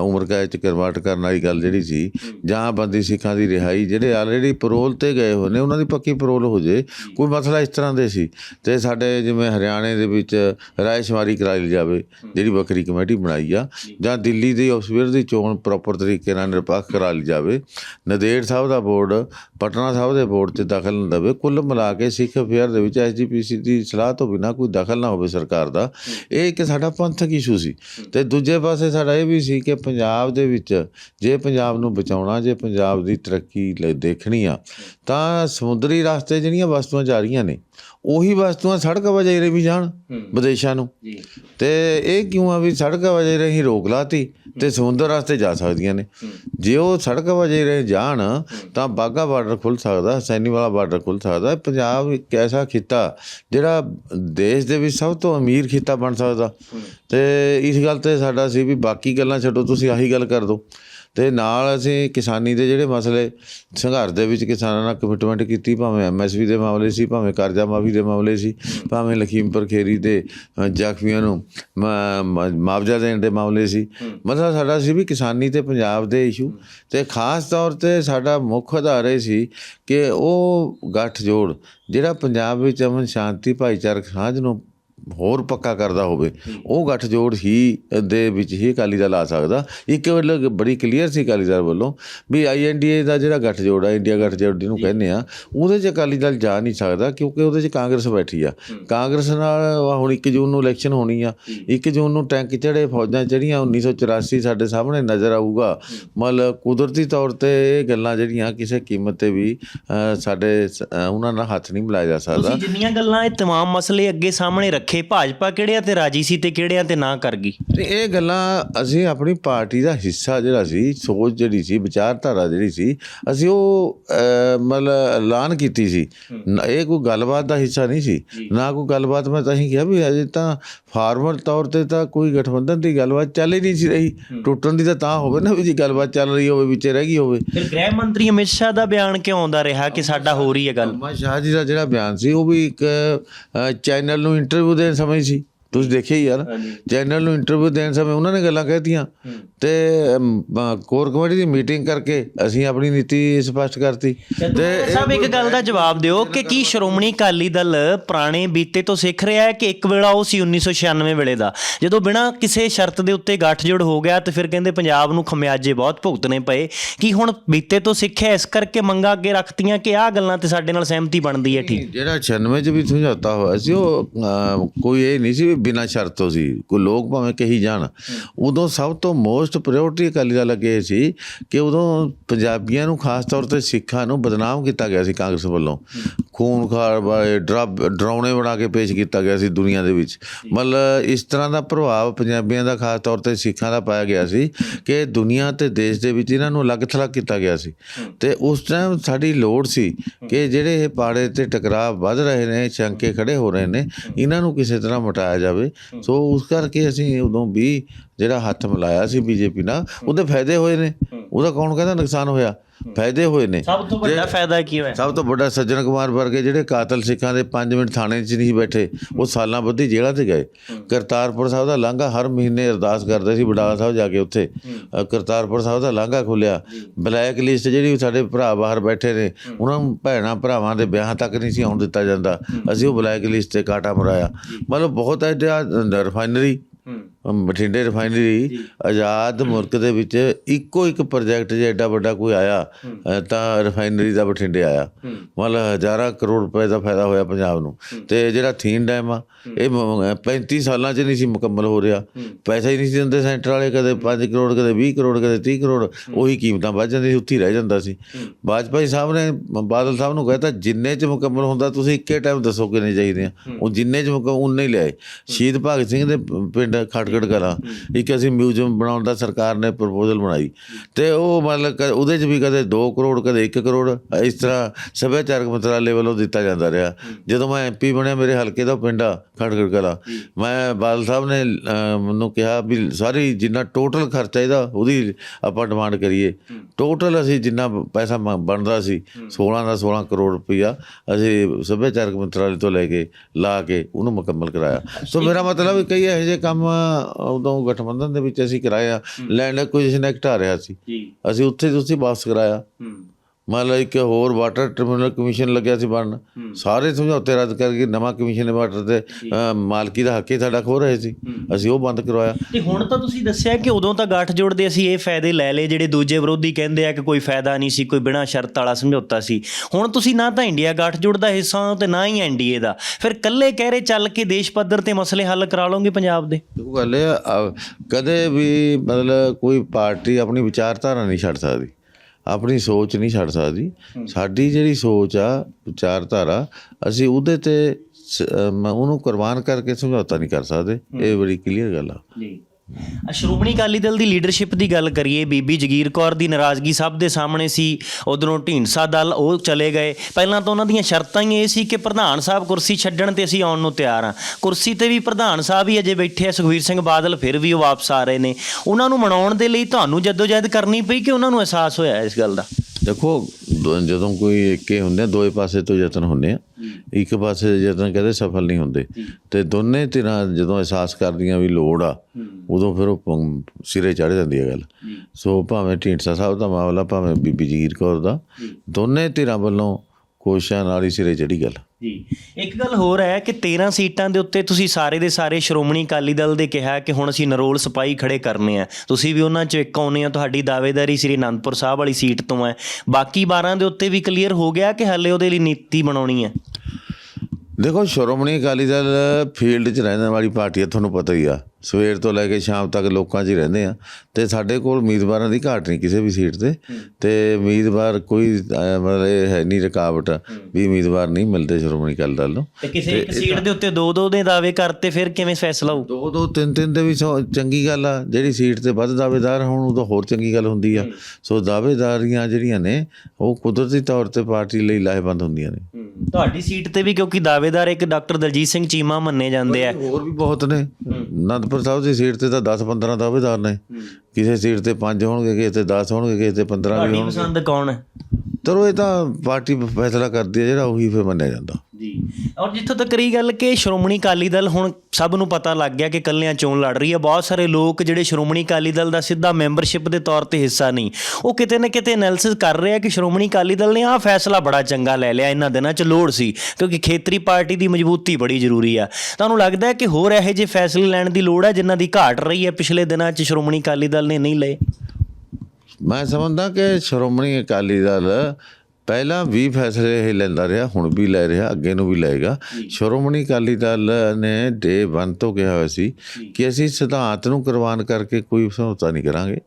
ਉਮਰ ਕੈਦ ਚ ਕਨਵਰਟ ਕਰਨ ਵਾਲੀ ਗੱਲ ਜਿਹੜੀ ਸੀ, ਜਾਂ ਬੰਦੀ ਸਿੱਖਾਂ ਦੀ ਰਿਹਾਈ, ਜਿਹੜੇ ਆਲਰੇਡੀ ਪੈਰੋਲ ਤੇ ਗਏ ਹੋਏ ਨੇ, ਉਹਨਾਂ ਦੀ ਪੱਕੀ ਪੈਰੋਲ ਹੋ ਜੇ, ਕੋਈ ਮਸਲਾ ਇਸ ਤਰ੍ਹਾਂ ਦੇ ਸੀ। ਤੇ ਸਾਡੇ ਜਿਵੇਂ ਹਰਿਆਣੇ ਦੇ ਵਿੱਚ ਰਾਇਸ਼ਮਾਰੀ ਕਰਾਈ ਜਾਵੇ, ਜਿਹੜੀ ਵੱਖਰੀ ਕਮੇਟੀ ਬਣਾਈ ਆ, ਜਾਂ ਦਿੱਲੀ ਦੀ ਆਫਸਵੇਅਰ ਦੀ ਚੋਣ ਪ੍ਰੋਪਰ ਤਰੀਕੇ ਨਾਲ ਨਿਰਪੱਖ ਕਰਾ ਲਈ ਜਾਵੇ, ਨਦੇੜ ਸਾਹਿਬ ਦਾ ਬੋਰਡ, ਪਟਨਾ ਸਾਹਿਬ ਦੇ ਬੋਰਡ 'ਤੇ ਦਖਲ ਨਾ ਦੇਵੇ, ਕੁੱਲ ਮਿਲਾ ਕੇ ਸਿੱਖ ਅਫੇਅਰ ਦੇ ਵਿੱਚ ਐਸਜੀਪੀਸੀ ਦੀ ਸਲਾਹ ਤੋਂ ਬਿਨਾ ਕੋਈ ਦਖਲ ਨਾ ਹੋਵੇ ਸਰਕਾਰ ਦਾ, ਇਹ ਇੱਕ ਸਾਡਾ ਪੰਥਕ ਇਸ਼ੂ ਸੀ। ਤੇ ਦੂਜੇ ਪਾਸੇ ਸਾਡਾ ਇਹ ਵੀ ਸੀ ਕਿ ਪੰਜਾਬ ਦੇ ਵਿੱਚ ਜੇ ਪੰਜਾਬ ਨੂੰ ਬਚਾਉਣਾ, ਜੇ ਪੰਜਾਬ ਦੀ ਤਰੱਕੀ ਦੇਖਣੀ ਆ, ਤਾਂ ਸਮੁੰਦਰੀ ਰਸਤੇ ਜਿਹੜੀਆਂ ਵਸਤੂਆਂ ਜਾ ਰਹੀਆਂ ਨੇ ਉਹੀ ਵਸਤੂਆਂ ਸੜਕ ਵਜਾਈ ਰਹੀ ਵੀ ਜਾਣ ਵਿਦੇਸ਼ਾਂ ਨੂੰ। ਜੀ। ਤੇ ਇਹ ਕਿਉਂ ਆ ਵੀ ਸੜਕ ਵਜੇ ਰਹੀ ਰੋਕ ਲਾਤੀ ਤੇ ਸਮੁੰਦਰ ਰਸਤੇ ਜਾ ਸਕਦੀਆਂ ਨੇ। ਜੇ ਉਹ ਸੜਕ ਵਜੇ ਰਹੇ ਜਾਣ ਤਾਂ ਬਾਗਾ ਬਾਰਡਰ ਖੁੱਲ ਸਕਦਾ ਸੈਨੀ ਵਾਲਾ ਬਾਰਡਰ ਖੁੱਲ ਸਕਦਾ। ਪੰਜਾਬ ਇੱਕ ਐਸਾ ਖਿੱਤਾ ਜਿਹੜਾ ਦੇਸ਼ ਦੇ ਵਿੱਚ ਸਭ ਤੋਂ ਅਮੀਰ ਖਿੱਤਾ ਬਣ ਸਕਦਾ। ਤੇ ਇਸ ਗੱਲ ਤੇ ਸਾਡਾ ਸੀ ਵੀ ਬਾਕੀ ਗੱਲਾਂ ਛੱਡੋ ਤੁਸੀਂ ਆਹੀ ਗੱਲ ਕਰ ਦਿਓ। ਤੇ ਨਾਲ ਅਸੀਂ ਕਿਸਾਨੀ ਦੇ ਜਿਹੜੇ ਮਸਲੇ, ਸੰਘਰਸ਼ ਦੇ ਵਿੱਚ ਕਿਸਾਨਾਂ ਨਾਲ ਕਮਿਟਮੈਂਟ ਕੀਤੀ, ਭਾਵੇਂ ਐਮਐਸਪੀ ਦੇ ਮਾਮਲੇ ਸੀ, ਭਾਵੇਂ ਕਰਜ਼ਾ ਮਾਫੀ ਦੇ ਮਾਮਲੇ ਸੀ, ਭਾਵੇਂ ਲਖੀਮਪੁਰ, ਖੇਰੀ ਦੇ ਜ਼ਖਮੀਆਂ ਨੂੰ ਮ- ਮੁਆਵਜ਼ਾ ਦੇਣ ਦੇ ਮਾਮਲੇ ਸੀ। ਮਤਲਬ ਸਾਡਾ ਸੀ ਵੀ ਕਿਸਾਨੀ ਤੇ ਪੰਜਾਬ ਦੇ ਇਸ਼ੂ ਤੇ ਖਾਸ ਤੌਰ ਤੇ ਸਾਡਾ ਮੁੱਖ ਆਧਾਰ ਇਹ ਸੀ ਕਿ ਉਹ ਗੱਠ ਜੋੜ ਜਿਹੜਾ ਪੰਜਾਬ ਵਿੱਚ ਅਮਨ ਸ਼ਾਂਤੀ ਭਾਈਚਾਰਕ ਸਾਂਝ ਨੂੰ ਹੋਰ ਪੱਕਾ ਕਰਦਾ ਹੋਵੇ ਉਹ ਗੱਠ ਜੋੜ ਹੀ ਦੇ ਵਿੱਚ ਹੀ ਅਕਾਲੀ ਦਲ ਆ ਸਕਦਾ ਇੱਕ ਵੱਲ ਬੜੀ ਕਲੀਅਰ ਸੀ ਅਕਾਲੀ ਦਲ ਵੱਲੋਂ ਵੀ ਆਈਐਨਡੀਏ ਦਾ ਜਿਹੜਾ ਗੱਠ ਜੋੜ ਆ ਇੰਡੀਆ ਗੱਠ ਜੋੜ ਜਿਹਨੂੰ ਕਹਿੰਦੇ ਆ ਉਹਦੇ 'ਚ ਅਕਾਲੀ ਦਲ ਜਾ ਨਹੀਂ ਸਕਦਾ ਕਿਉਂਕਿ ਉਹਦੇ 'ਚ ਕਾਂਗਰਸ ਬੈਠੀ ਆ ਕਾਂਗਰਸ ਨਾਲ ਹੁਣ 1 ਜੂਨ ਨੂੰ ਇਲੈਕਸ਼ਨ ਹੋਣੀ ਆ 1 ਜੂਨ ਨੂੰ ਟੈਂਕ ਚੜੇ ਫੌਜਾਂ ਚੜੀਆਂ 1984 ਸਾਡੇ ਸਾਹਮਣੇ ਨਜ਼ਰ ਆਊਗਾ ਮਤਲਬ ਕੁਦਰਤੀ ਤੌਰ ਤੇ ਇਹ ਗੱਲਾਂ ਜਿਹੜੀਆਂ ਕਿਸੇ ਕੀਮਤ ਤੇ ਵੀ ਅ, ਸਾਡੇ ਸ- ਅ, ਉਹਨਾਂ ਨਾਲ ਹੱਥ ਨਹੀਂ ਮਿਲਾਇਆ ਜਾ ਸਕਦਾ ਤੁਸੀਂ ਜਿੰਨੀਆਂ ਗੱਲਾਂ ਇਹ तमाम ਮਸਲੇ ਅੱਗੇ ਸਾਹਮਣੇ ਰੱਖੇ ਭਾਜਪਾ ਕਿਹੜਿਆਂ ਤੇ ਰਾਜੀ ਸੀ ਤੇ ਕਿਹੜਿਆਂ ਤੇ ਨਾ ਕਰ ਗਈ? ਤੇ ਇਹ ਗੱਲਾਂ ਅਸੀਂ ਆਪਣੀ ਪਾਰਟੀ ਦਾ ਹਿੱਸਾ ਜਿਹੜਾ ਸੀ ਸੋਚ ਜਿਹੜੀ ਸੀ ਵਿਚਾਰਧਾਰਾ ਜਿਹੜੀ ਸੀ ਅਸੀਂ ਉਹ ਮਤਲਬ ਐਲਾਨ ਕੀਤੀ ਸੀ। ਇਹ ਕੋਈ ਗੱਲਬਾਤ ਦਾ ਹਿੱਸਾ ਨਹੀਂ ਸੀ। ਨਾ ਕੋਈ ਗੱਲਬਾਤ ਮੈਂ ਤਾਂ ਹੀ ਕਿਹਾ ਵੀ ਅਜੇ ਤਾਂ ਫਾਰਮਲ ਤੌਰ ਤੇ ਤਾਂ ਕੋਈ ਗਠਬੰਧਨ ਦੀ ਗੱਲਬਾਤ ਚੱਲ ਹੀ ਨਹੀਂ ਸੀ ਰਹੀ। ਟੁੱਟਣ ਦੀ ਤਾਂ ਤਾਂ ਹੋਵੇ ਨਾ ਵੀ ਜੀ ਗੱਲਬਾਤ ਚੱਲ ਰਹੀ ਹੋਵੇ ਵਿੱਚੇ ਰਹਿ ਗਈ ਹੋਵੇ। ਫਿਰ ਗ੍ਰਹਿ ਮੰਤਰੀ ਅਮਿਤ ਸ਼ਾਹ ਦਾ ਬਿਆਨ ਕਿਉਂ ਆਉਂਦਾ ਰਿਹਾ ਕਿ ਸਾਡਾ ਹੋ ਰਹੀ ਹੈ ਗੱਲ? ਅਮਾ ਸ਼ਾਹ ਜੀ ਦਾ ਜਿਹੜਾ ਬਿਆਨ ਸੀ ਉਹ ਵੀ ਇੱਕ ਚੈਨਲ ਨੂੰ ਇੰਟਰਵਿਊ ਦੇਣ ਸਮੇਂ ਸੀ। ਤੁਸੀਂ ਦੇਖਿਆ ਹੀ ਯਾਰ ਚੈਨਲ ਨੂੰ ਇੰਟਰਵਿਊ ਦੇਣ ਸਮੇਂ ਉਹਨਾਂ ਨੇ ਗੱਲਾਂ ਕਹਿਤੀਆਂ ਤੇ ਕੋਰ ਕਮੇਟੀ ਦੀ ਮੀਟਿੰਗ ਕਰਕੇ ਅਸੀਂ ਆਪਣੀ ਨੀਤੀ ਸਪਸ਼ਟ ਕਰਤੀ। ਤੇ ਸਾਹਿਬ ਇੱਕ ਗੱਲ ਦਾ ਜਵਾਬ ਦਿਓ ਕਿ ਕੀ ਸ਼੍ਰੋਮਣੀ ਅਕਾਲੀ ਦਲ ਪੁਰਾਣੇ ਬੀਤੇ ਤੋਂ ਸਿੱਖ ਰਿਹਾ ਹੈ ਕਿ ਇੱਕ ਵੇਲਾ ਉਹ ਸੀ 1996 ਵੇਲੇ ਦਾ? ਜਦੋਂ ਬਿਨਾਂ ਕਿਸੇ ਸ਼ਰਤ ਦੇ ਉੱਤੇ ਗੱਠਜੋੜ ਹੋ ਗਿਆ ਤੇ ਫਿਰ ਕਹਿੰਦੇ ਪੰਜਾਬ ਨੂੰ ਖਮਿਆਜੇ ਬਹੁਤ ਭੁਗਤਣੇ ਪਏ ਕੀ ਹੁਣ ਬੀਤੇ ਤੋਂ ਸਿੱਖਿਆ ਇਸ ਕਰਕੇ ਮੰਗਾ ਅੱਗੇ ਰੱਖਤੀਆਂ ਕਿ ਆਹ ਗੱਲਾਂ ਤੇ ਸਾਡੇ ਨਾਲ ਸਹਿਮਤੀ ਬਣਦੀ ਹੈ? ਠੀਕ। ਜਿਹੜਾ 96 ਚ ਵੀ ਸਮਝੌਤਾ ਹੋਇਆ ਸੀ ਉਹ ਕੋਈ ਇਹ ਨਹੀਂ ਸੀ ਬਿਨਾਂ ਸ਼ਰਤੋਂ ਸੀ। ਕੋਈ ਲੋਕ ਭਾਵੇਂ ਕਹੀ ਜਾਣ। ਉਦੋਂ ਸਭ ਤੋਂ ਮੋਸਟ ਪ੍ਰਾਇੋਰਟੀ ਅਕਾਲੀ ਦਲ ਲੱਗੇ ਸੀ ਕਿ ਉਦੋਂ ਪੰਜਾਬੀਆਂ ਨੂੰ ਖਾਸ ਤੌਰ ਤੇ ਸਿੱਖਾਂ ਨੂੰ ਬਦਨਾਮ ਕੀਤਾ ਗਿਆ ਸੀ ਕਾਂਗਰਸ ਵੱਲੋਂ। ਖੂਨ ਖਾਰ ਬਾਰੇ ਡਰਾਉਣੇ ਬਣਾ ਕੇ ਪੇਸ਼ ਕੀਤਾ ਗਿਆ ਸੀ ਦੁਨੀਆ ਦੇ ਵਿੱਚ। ਮਤਲਬ ਇਸ ਤਰ੍ਹਾਂ ਦਾ ਪ੍ਰਭਾਵ ਪੰਜਾਬੀਆਂ ਦਾ ਖਾਸ ਤੌਰ ਤੇ ਸਿੱਖਾਂ ਦਾ ਪਾਇਆ ਗਿਆ ਸੀ ਕਿ ਦੁਨੀਆ ਤੇ ਦੇਸ਼ ਦੇ ਵਿੱਚ ਇਹਨਾਂ ਨੂੰ ਅਲੱਗ ਥਲੱਗ ਕੀਤਾ ਗਿਆ ਸੀ। ਤੇ ਉਸ ਟਾਈਮ ਸਾਡੀ ਲੋੜ ਸੀ ਕਿ ਜਿਹੜੇ ਇਹ ਪਾੜੇ ਤੇ ਟਕਰਾਅ ਵੱਧ ਰਹੇ ਨੇ, ਸ਼ੰਕੇ ਖੜੇ ਹੋ ਰਹੇ ਨੇ, ਇਹਨਾਂ ਨੂੰ ਕਿਸੇ ਤਰ੍ਹਾਂ ਮਟਾਇਆ ਜਾਵੇ। ਸੋ ਉਸ ਕਰਕੇ ਅਸੀਂ ਉਦੋਂ ਵੀ ਜਿਹੜਾ ਹੱਥ ਮਿਲਾਇਆ ਸੀ ਬੀਜੇਪੀ ਨਾਲ ਉਹਦੇ ਫਾਇਦੇ ਹੋਏ ਨੇ। ਉਹਦਾ ਕੌਣ ਕਹਿੰਦਾ ਨੁਕਸਾਨ ਹੋਇਆ? ਫਾਇਦੇ ਹੋਏ ਨੇ। ਸਭ ਤੋਂ ਵੱਡਾ ਫਾਇਦਾ ਕੀ ਹੋਇਆ? ਸਭ ਤੋਂ ਵੱਡਾ ਸੱਜਣ ਕੁਮਾਰ ਵਰਗੇ ਜਿਹੜੇ ਕਾਤਲ ਸਿੱਖਾਂ ਦੇ 5 ਮਿੰਟ ਥਾਣੇ 'ਚ ਨਹੀਂ ਬੈਠੇ ਉਹ ਸਾਲਾਂ ਬੱਧੀ ਜੇਲ੍ਹਾਂ ਤੇ ਗਏ। ਕਰਤਾਰਪੁਰ ਸਾਹਿਬ ਦਾ ਲਾਂਘਾ ਹਰ ਮਹੀਨੇ ਅਰਦਾਸ ਕਰਦੇ ਸੀ ਬਡਾਲਾ ਸਾਹਿਬ ਜਾ ਕੇ ਉੱਥੇ। ਕਰਤਾਰਪੁਰ ਸਾਹਿਬ ਦਾ ਲਾਂਘਾ ਖੋਲਿਆ ਬਲੈਕ ਲਿਸਟ ਜਿਹੜੀ ਸਾਡੇ ਭਰਾ ਬਾਹਰ ਬੈਠੇ ਨੇ ਉਹਨਾਂ ਨੂੰ ਭੈਣਾਂ ਭਰਾਵਾਂ ਦੇ ਵਿਆਹ ਤੱਕ ਨਹੀਂ ਸੀ ਆਉਣ ਦਿੱਤਾ ਜਾਂਦਾ। ਅਸੀਂ ਉਹ ਬਲੈਕ ਲਿਸਟ ਤੇ ਕਾਟਾ ਮਰਾਇਆ। ਮਤਲਬ ਬਹੁਤ ਐਡਾ ਰਿਫਾਈਨਰੀ ਬਠਿੰਡੇ ਰਿਫਾਈਨਰੀ ਆਜ਼ਾਦ ਮੁਲਕ ਦੇ ਵਿੱਚ ਇੱਕੋ ਇੱਕ ਪ੍ਰੋਜੈਕਟ ਜੇ ਐਡਾ ਵੱਡਾ ਕੋਈ ਆਇਆ ਤਾਂ ਰਿਫਾਈਨਰੀ ਦਾ ਬਠਿੰਡੇ ਆਇਆ। ਮਤਲਬ ਹਜ਼ਾਰਾਂ ਕਰੋੜ ਰੁਪਏ ਦਾ ਫਾਇਦਾ ਹੋਇਆ ਪੰਜਾਬ ਨੂੰ। ਤੇ ਜਿਹੜਾ ਥੀਨ ਡੈਮ ਆ ਇਹ ਮ- 35 ਸਾਲਾਂ 'ਚ ਨਹੀਂ ਸੀ ਮੁਕੰਮਲ ਹੋ ਰਿਹਾ। ਪੈਸਾ ਹੀ ਨਹੀਂ ਸੀ ਦਿੰਦੇ ਸੈਂਟਰ ਵਾਲੇ ਕਦੇ 5 ਕਰੋੜ ਕਦੇ 20 ਕਰੋੜ ਕਦੇ 30 ਕਰੋੜ ਉਹੀ ਕੀਮਤਾਂ ਵੱਧ ਜਾਂਦੀਆਂ ਸੀ ਉੱਥੇ ਰਹਿ ਜਾਂਦਾ ਸੀ। ਬਾਜਪਾਈ ਸਾਹਿਬ ਨੇ ਬਾਦਲ ਸਾਹਿਬ ਨੂੰ ਕਹਿਤਾ ਜਿੰਨੇ 'ਚ ਮੁਕੰਮਲ ਹੁੰਦਾ ਤੁਸੀਂ ਇੱਕੇ ਟਾਈਮ ਦੱਸੋ ਕਿੰਨੇ ਚਾਹੀਦੇ ਆ। ਉਹ ਜਿੰਨੇ 'ਚ ਮੁਕੰਮਲ ਉਨੇ ਹੀ ਲਿਆਏ। ਸ਼ਹੀਦ ਭਗਤ ਸਿੰਘ ਦੇ ਪਿੰਡ ਖਟਕੜ ਕਲਾਂ ਇੱਕ ਅਸੀਂ ਮਿਊਜ਼ੀਅਮ ਬਣਾਉਣ ਦਾ ਸਰਕਾਰ ਨੇ ਪ੍ਰਪੋਜ਼ਲ ਬਣਾਈ। ਤੇ ਉਹ ਮਤਲਬ ਉਹਦੇ 'ਚ ਵੀ ਕਦੇ 2 ਕਰੋੜ ਕਦੇ 1 ਕਰੋੜ ਇਸ ਤਰ੍ਹਾਂ ਸੱਭਿਆਚਾਰਕ ਮੰਤਰਾਲੇ ਵੱਲੋਂ ਦਿੱਤਾ ਜਾਂਦਾ ਰਿਹਾ। ਜਦੋਂ ਮੈਂ ਐਮਪੀ ਬਣਿਆ ਮੇਰੇ ਹਲਕੇ ਦਾ ਪਿੰਡ ਖਟਕੜ ਕਲਾਂ। ਮੈਂ ਬਾਦਲ ਸਾਹਿਬ ਨੇ ਮੈਨੂੰ ਕਿਹਾ ਵੀ ਸਾਰੀ ਜਿੰਨਾ ਟੋਟਲ ਖਰਚਾ ਇਹਦਾ ਉਹਦੀ ਆਪਾਂ ਡਿਮਾਂਡ ਕਰੀਏ। ਟੋਟਲ ਅਸੀਂ ਜਿੰਨਾ ਪੈਸਾ ਬਣਦਾ ਸੀ 16 ਦਾ 16 ਕਰੋੜ ਰੁਪਈਆ ਅਸੀਂ ਸੱਭਿਆਚਾਰਕ ਮੰਤਰਾਲੇ ਤੋਂ ਲੈ ਕੇ ਲਾ ਕੇ ਉਹਨੂੰ ਮੁਕੰਮਲ ਕਰਾਇਆ। ਸੋ ਮੇਰਾ ਮਤਲਬ ਕਈ ਇਹੋ ਜਿਹੇ ਕੰਮ ਉਦੋਂ ਗਠਬੰਧਨ ਦੇ ਵਿੱਚ ਅਸੀਂ ਕਰਾਇਆ ਲੈਂਡ ਐਕੁਜੀਸ਼ਨ ਐਕਟ ਆ ਰਿਹਾ ਸੀ। ਅਸੀਂ ਉੱਥੇ ਤੁਸੀਂ ਵਾਪਸ ਕਰਾਇਆ। ਮੰਨ ਲਓ ਇੱਕ ਹੋਰ ਵਾਟਰ ਟਰਮੀਨਲ ਕਮਿਸ਼ਨ ਲੱਗਿਆ ਸੀ ਬਣਨ। ਸਾਰੇ ਸਮਝੌਤੇ ਰੱਦ ਕਰਕੇ ਨਵਾਂ ਕਮਿਸ਼ਨ ਵਾਟਰ ਤੇ ਮਾਲਕੀ ਦਾ ਹੱਕ ਹੀ ਸਾਡਾ ਖੋ ਰਹੇ ਸੀ। ਅਸੀਂ ਉਹ ਬੰਦ ਕਰਵਾਇਆ। ਤੇ ਹੁਣ ਤਾਂ ਤੁਸੀਂ ਦੱਸਿਆ ਕਿ ਉਦੋਂ ਤਾਂ ਗੱਠ ਜੋੜਦੇ ਅਸੀਂ ਇਹ ਫਾਇਦੇ ਲੈ ਲਏ ਜਿਹੜੇ ਦੂਜੇ ਵਿਰੋਧੀ ਕਹਿੰਦੇ ਆ ਕਿ ਕੋਈ ਫਾਇਦਾ ਨਹੀਂ ਸੀ ਕੋਈ ਬਿਨਾਂ ਸ਼ਰਤ ਵਾਲਾ ਸਮਝੌਤਾ ਸੀ। ਹੁਣ ਤੁਸੀਂ ਨਾ ਤਾਂ ਇੰਡੀਆ ਗੱਠ ਜੋੜ ਦਾ ਹਿੱਸਾ ਹੋ ਤੇ ਨਾ ਹੀ ਐਨਡੀਏ ਦਾ। ਫਿਰ ਕੱਲੇ ਕਹਿ ਰਹੇ ਚੱਲ ਕੇ ਦੇਸ਼ ਪੱਧਰ ਤੇ ਮਸਲੇ ਹੱਲ ਕਰਾ ਲਓਗੇ ਪੰਜਾਬ ਦੇ? ਉਹ ਗੱਲ ਕਦੇ ਵੀ ਮਤਲਬ ਕੋਈ ਪਾਰਟੀ ਆਪਣੀ ਵਿਚਾਰਧਾਰਾ ਨਹੀਂ ਛੱਡ ਸਕਦੀ। ਆਪਣੀ ਸੋਚ ਨਹੀਂ ਛੱਡ ਸਕਦੀ। ਸਾਡੀ ਜਿਹੜੀ ਸੋਚ ਆ ਵਿਚਾਰਧਾਰਾ ਅਸੀਂ ਉਹਦੇ ਤੇ ਉਹਨੂੰ ਕੁਰਬਾਨ ਕਰਕੇ ਸਮਝੌਤਾ ਨਹੀਂ ਕਰ ਸਕਦੇ। ਇਹ ਬੜੀ ਕਲੀਅਰ ਗੱਲ ਆ। ਜੀ। ਸ਼੍ਰੋਮਣੀ ਅਕਾਲੀ ਦਲ ਦੀ ਲੀਡਰਸ਼ਿਪ ਦੀ ਗੱਲ ਕਰੀਏ ਬੀਬੀ ਜਗੀਰ ਕੌਰ ਦੀ ਨਾਰਾਜ਼ਗੀ ਸਭ ਦੇ ਸਾਹਮਣੇ ਸੀ ਉਧਰੋਂ ਢੀਂਡਸਾ ਦਲ ਉਹ ਚਲੇ ਗਏ। ਪਹਿਲਾਂ ਤਾਂ ਉਹਨਾਂ ਦੀਆਂ ਸ਼ਰਤਾਂ ਹੀ ਇਹ ਸੀ ਕਿ ਪ੍ਰਧਾਨ ਸਾਹਿਬ ਕੁਰਸੀ ਛੱਡਣ ਤੇ ਅਸੀਂ ਆਉਣ ਨੂੰ ਤਿਆਰ ਹਾਂ। ਕੁਰਸੀ ਤੇ ਵੀ ਪ੍ਰਧਾਨ ਸਾਹਿਬ ਹੀ ਅਜੇ ਬੈਠੇ ਆ ਸੁਖਵੀਰ ਸਿੰਘ ਬਾਦਲ ਫਿਰ ਵੀ ਉਹ ਵਾਪਸ ਆ ਰਹੇ ਨੇ। ਉਹਨਾਂ ਨੂੰ ਮਨਾਉਣ ਦੇ ਲਈ ਤੁਹਾਨੂੰ ਜਦੋਜਹਿਦ ਕਰਨੀ ਪਈ ਕਿ ਉਹਨਾਂ ਨੂੰ ਅਹਿਸਾਸ ਹੋਇਆ ਇਸ ਗੱਲ ਦਾ? ਦੇਖੋ ਜਦੋਂ ਕੋਈ ਇੱਕੇ ਹੁੰਦੇ ਆ ਦੋਏ ਪਾਸੇ ਤੋਂ ਯਤਨ ਹੁੰਦੇ ਆ। ਇੱਕ ਪਾਸੇ ਯਤਨ ਕਦੇ ਸਫਲ ਨਹੀਂ ਹੁੰਦੇ। ਤੇ ਦੋਨੇ ਧਿਰਾਂ ਜਦੋਂ ਅਹਿਸਾਸ ਕਰਦੀਆਂ ਵੀ ਲੋੜ ਆ ਉਦੋਂ ਫਿਰ ਉਹ ਸਿਰੇ ਚੜ ਜਾਂਦੀ ਹੈ ਗੱਲ। ਸੋ ਭਾਵੇਂ ਢੀਂਡਸਾ ਸਾਹਿਬ ਦਾ ਮਾਮਲਾ ਭਾਵੇਂ ਬੀਬੀ ਜਗੀਰ ਕੌਰ ਦਾ ਦੋਨੇ ਧਿਰਾਂ ਵੱਲੋਂ ਕੋਸ਼ਿਸ਼ਾਂ ਨਾਲ ਹੀ ਸਿਰੇ ਚੜੀ ਗੱਲ। ਜੀ। ਇੱਕ ਗੱਲ ਹੋਰ ਹੈ ਕਿ 13 ਸੀਟਾਂ ਦੇ ਉੱਤੇ ਤੁਸੀਂ ਸਾਰੇ ਦੇ ਸਾਰੇ ਸ਼੍ਰੋਮਣੀ ਅਕਾਲੀ ਦਲ ਦੇ ਕਿਹਾ ਕਿ ਹੁਣ ਅਸੀਂ ਨਰੋਲ ਸਿਪਾਹੀ ਖੜੇ ਕਰਨੇ ਆ। ਤੁਸੀਂ ਵੀ ਉਹਨਾਂ ਚੋਂ ਇੱਕ ਆਉਨੇ ਆ ਤੁਹਾਡੀ ਦਾਅਵੇਦਾਰੀ ਸ੍ਰੀ ਅਨੰਦਪੁਰ ਸਾਹਿਬ ਵਾਲੀ ਸੀਟ ਤੋਂ ਹੈ। ਬਾਕੀ 12 ਦੇ ਉੱਤੇ ਵੀ ਕਲੀਅਰ ਹੋ ਗਿਆ ਕਿ ਹੱਲੇ ਉਹਦੇ ਲਈ ਨੀਤੀ ਬਣਾਉਣੀ ਹੈ? ਦੇਖੋ ਸ਼੍ਰੋਮਣੀ ਅਕਾਲੀ ਦਲ ਫੀਲਡ 'ਚ ਰਹਿਣ ਵਾਲੀ ਪਾਰਟੀ ਹੈ ਤੁਹਾਨੂੰ ਪਤਾ ਹੀ ਆ। ਸਵੇਰ ਤੋਂ ਲੈ ਕੇ ਸ਼ਾਮ ਤੱਕ ਲੋਕਾਂ 'ਚ ਹੀ ਰਹਿੰਦੇ ਆ। ਤੇ ਸਾਡੇ ਕੋਲ ਉਮੀਦਵਾਰਾਂ ਦੀ ਘਾਟ ਨਹੀਂ ਕਿਸੇ ਵੀ ਸੀਟ ਤੇ। ਤੇ ਉਮੀਦਵਾਰ ਕੋਈ ਮਤਲਬ ਇਹ ਹੈ ਨਹੀਂ ਰੁਕਾਵਟ ਵੀ ਉਮੀਦਵਾਰ ਨਹੀਂ ਮਿਲਦੇ ਸ਼੍ਰੋਮਣੀ ਅਕਾਲੀ ਦਲ ਨੂੰ। ਤੇ ਕਿਸੇ ਇੱਕ ਸੀਟ ਦੇ ਉੱਤੇ ਦੋ ਦੋ ਦੇ ਦਾਅਵੇ ਕਰਤੇ ਫਿਰ ਕਿਵੇਂ ਫੈਸਲਾ ਹੋਊ? ਦੋ ਦੋ ਤਿੰਨ ਤਿੰਨ ਦੇ ਵੀ ਚੰਗੀ ਗੱਲ ਆ ਜਿਹੜੀ ਸੀਟ ਤੇ ਵੱਧ ਦਾਅਵੇਦਾਰ ਹੋਣ ਉਹ ਤਾਂ ਹੋਰ ਚੰਗੀ ਗੱਲ ਹੁੰਦੀ ਆ। ਸੋ ਦਾਅਵੇਦਾਰੀਆਂ ਜਿਹੜੀਆਂ ਨੇ ਉਹ ਕੁਦਰਤੀ ਤੌਰ ਤੇ ਪਾਰਟੀ ਲਈ ਲਾਹੇਵੰਦ ਹੁੰਦੀਆਂ ਨੇ। ਤੁਹਾਡੀ ਸੀਟ ਤੇ ਵੀ ਕਿਉਂਕਿ ਦਾਅਵੇਦਾਰ ਇੱਕ ਡਾਕਟਰ ਦਲਜੀਤ ਸਿੰਘ ਚੀਮਾ ਮੰਨੇ ਜਾਂਦੇ ਆ। ਹੋਰ ਵੀ ਬਹੁਤ ਨੇ। ਅਨੰਦਪੁਰ ਸਾਹਿਬ ਦੀ ਸੀਟ ਤੇ ਤਾਂ 10 15 ਦਾਅਵੇਦਾਰ ਨੇ। ਕਿਸੇ ਸੀਟ ਤੇ 5 ਹੋਣਗੇ ਕਿਸੇ ਤੇ 10 ਹੋਣਗੇ ਕਿਸੇ ਤੇ 15 ਵੀ ਤੁਹਾਡੀ ਹੋਣਗੇ। ਪਸੰਦ ਕੌਣ ਹੈ? ਚਲੋ ਇਹ ਤਾਂ ਪਾਰਟੀ ਫੈਸਲਾ ਕਰਦੀ ਹੈ, ਜਿਹੜਾ ਉਹੀ ਫਿਰ ਮੰਨਿਆ ਜਾਂਦਾ। ਜੀ। ਔਰ ਜਿੱਥੋਂ ਤੱਕ ਰਹੀ ਗੱਲ ਕਿ ਸ਼੍ਰੋਮਣੀ ਅਕਾਲੀ ਦਲ ਹੁਣ ਸਭ ਨੂੰ ਪਤਾ ਲੱਗ ਗਿਆ ਕਿ ਕੱਲਿਆਂ ਚੋਣ ਲੜ ਰਹੀ ਹੈ। ਬਹੁਤ ਸਾਰੇ ਲੋਕ ਜਿਹੜੇ ਸ਼੍ਰੋਮਣੀ ਅਕਾਲੀ ਦਲ ਦਾ ਸਿੱਧਾ ਮੈਂਬਰਸ਼ਿਪ ਦੇ ਤੌਰ ਤੇ ਹਿੱਸਾ ਨਹੀਂ। ਉਹ ਕਿਤੇ ਨਾ ਕਿਤੇ ਐਨਾਲਿਸਿਸ ਕਰ ਰਹੇ ਆ ਕਿ ਸ਼੍ਰੋਮਣੀ ਅਕਾਲੀ ਦਲ ਨੇ ਆਹ ਫੈਸਲਾ ਬੜਾ ਚੰਗਾ ਲੈ ਲਿਆ। ਇਹਨਾਂ ਦਿਨਾਂ 'ਚ ਲੋੜ ਸੀ, ਕਿਉਂਕਿ ਖੇਤਰੀ ਪਾਰਟੀ ਦੀ ਮਜ਼ਬੂਤੀ ਬੜੀ ਜ਼ਰੂਰੀ ਆ। ਤੁਹਾਨੂੰ ਲੱਗਦਾ ਹੈ ਕਿ ਹੋਰ ਇਹੋ ਜਿਹੇ ਫੈਸਲੇ ਲੈਣ ਦੀ ਲੋੜ ਹੈ, ਜਿਨ੍ਹਾਂ ਦੀ ਘਾਟ ਰਹੀ ਹੈ, ਪਿਛਲੇ ਦਿਨਾਂ 'ਚ ਸ਼੍ਰੋਮਣੀ ਅਕਾਲੀ ਦਲ ਨੇ ਨਹੀਂ ਲਏ? ਮੈਂ ਸਮਝਦਾ ਕਿ ਸ਼੍ਰੋਮਣੀ ਅਕਾਲੀ ਦਲ ਪਹਿਲਾਂ ਵੀ ਫੈਸਲੇ ਇਹ ਲੈਂਦਾ ਰਿਹਾ ਹੁਣ ਵੀ ਲੈ ਰਿਹਾ ਅੱਗੇ ਨੂੰ ਵੀ ਲਏਗਾ। ਸ਼੍ਰੋਮਣੀ ਅਕਾਲੀ ਦਲ ਨੇ ਡੇ 1 ਤੋਂ ਕਿਹਾ ਹੋਇਆ ਸੀ ਕਿ ਅਸੀਂ ਸਿਧਾਂਤ ਨੂੰ ਕੁਰਬਾਨ ਕਰਕੇ ਕੋਈ ਸਮਝੌਤਾ ਨਹੀਂ ਕਰਾਂਗੇ।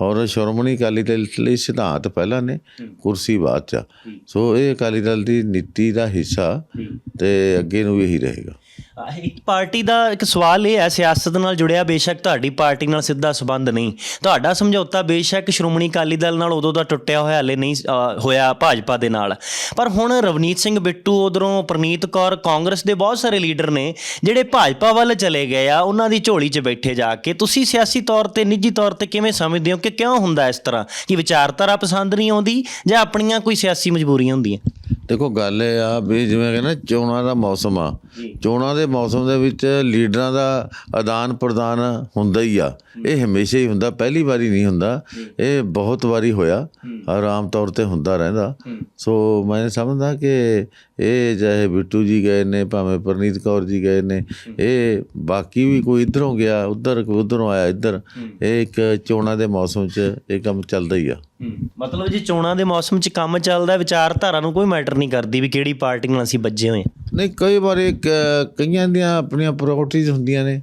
ਔਰ ਸ਼੍ਰੋਮਣੀ ਅਕਾਲੀ ਦਲ ਲਈ ਸਿਧਾਂਤ ਪਹਿਲਾਂ ਨੇ ਕੁਰਸੀ ਬਾਅਦ ਚ। ਸੋ ਇਹ ਅਕਾਲੀ ਦਲ ਦੀ ਨੀਤੀ ਦਾ ਹਿੱਸਾ ਤੇ ਅੱਗੇ ਨੂੰ ਵੀ ਇਹੀ ਰਹੇਗਾ। ਇੱਕ ਪਾਰਟੀ ਦਾ ਇੱਕ ਸਵਾਲ ਇਹ ਹੈ, ਸਿਆਸਤ ਨਾਲ ਜੁੜਿਆ ਬੇਸ਼ੱਕ ਤੁਹਾਡੀ ਪਾਰਟੀ ਨਾਲ ਸਿੱਧਾ ਸੰਬੰਧ ਨਹੀਂ। ਤੁਹਾਡਾ ਸਮਝੌਤਾ ਬੇਸ਼ੱਕ ਸ਼੍ਰੋਮਣੀ ਅਕਾਲੀ ਦਲ ਨਾਲ ਉਦੋਂ ਦਾ ਟੁੱਟਿਆ ਹੋਇਆ, ਹਲੇ ਨਹੀਂ ਹੋਇਆ ਭਾਜਪਾ ਦੇ ਨਾਲ। ਪਰ ਹੁਣ ਰਵਨੀਤ ਸਿੰਘ ਬਿੱਟੂ ਉਧਰੋਂ ਪ੍ਰਨੀਤ ਕੌਰ, ਕਾਂਗਰਸ ਦੇ ਬਹੁਤ ਸਾਰੇ ਲੀਡਰ ਨੇ, ਜਿਹੜੇ ਭਾਜਪਾ ਵੱਲ ਚਲੇ ਗਏ ਆ, ਉਹਨਾਂ ਦੀ ਝੋਲੀ 'ਚ ਬੈਠੇ ਜਾ ਕੇ। ਤੁਸੀਂ ਸਿਆਸੀ ਤੌਰ ਤੇ, ਨਿੱਜੀ ਤੌਰ ਤੇ ਕਿਵੇਂ ਸਮਝਦੇ ਹੋ ਕਿ ਕਿਉਂ ਹੁੰਦਾ ਇਸ ਤਰ੍ਹਾਂ? ਕਿ ਵਿਚਾਰਧਾਰਾ ਪਸੰਦ ਨਹੀਂ ਆਉਂਦੀ ਜਾਂ ਆਪਣੀਆਂ ਕੋਈ ਸਿਆਸੀ ਮਜਬੂਰੀਆਂ ਹੁੰਦੀਆਂ? ਦੇਖੋ ਗੱਲ ਇਹ ਆ ਵੀ ਜਿਵੇਂ ਕਹਿੰਦਾ ਚੋਣਾਂ ਦਾ ਮੌਸਮ ਆ। ਚੋਣਾਂ ਦੇ ਮੌਸਮ ਦੇ ਵਿੱਚ ਲੀਡਰਾਂ ਦਾ ਆਦਾਨ ਪ੍ਰਦਾਨ ਹੁੰਦਾ ਹੀ ਆ। ਇਹ ਹਮੇਸ਼ਾ ਹੀ ਹੁੰਦਾ ਪਹਿਲੀ ਵਾਰੀ ਨਹੀਂ ਹੁੰਦਾ। ਇਹ ਬਹੁਤ ਵਾਰੀ ਹੋਇਆ। ਆਮ ਤੌਰ ਤੇ ਹੁੰਦਾ ਰਹਿੰਦਾ। ਸੋ ਮੈਂ ਸਮਝਦਾ ਕਿ ਇਹ ਚਾਹੇ ਬਿੱਟੂ ਜੀ ਗਏ ਨੇ ਭਾਵੇਂ ਪ੍ਰਨੀਤ ਕੌਰ ਜੀ ਗਏ ਨੇ ਇਹ ਬਾਕੀ ਵੀ ਕੋਈ ਇਧਰੋਂ ਗਿਆ ਉਧਰ ਕੋਈ ਉਧਰੋਂ ਆਇਆ ਇੱਧਰ ਇਹ ਇੱਕ ਚੋਣਾਂ ਦੇ ਮੌਸਮ 'ਚ ਇਹ ਕੰਮ ਚੱਲਦਾ ਹੀ ਆ। ਮਤਲਬ ਜੇ ਚੋਣਾਂ ਦੇ ਮੌਸਮ 'ਚ ਕੰਮ ਚੱਲਦਾ ਵਿਚਾਰਧਾਰਾ ਨੂੰ ਕੋਈ ਮੈਟਰ ਨਹੀਂ ਕਰਦੀ ਵੀ ਕਿਹੜੀ ਪਾਰਟੀ ਨਾਲ ਅਸੀਂ ਵੱਜੇ ਹੋਏ ਨਹੀਂ ਕਈ ਵਾਰੀ ਕਈਆਂ ਦੀਆਂ ਆਪਣੀਆਂ ਪ੍ਰਾਇੋਰਟੀਜ਼ ਹੁੰਦੀਆਂ ਨੇ।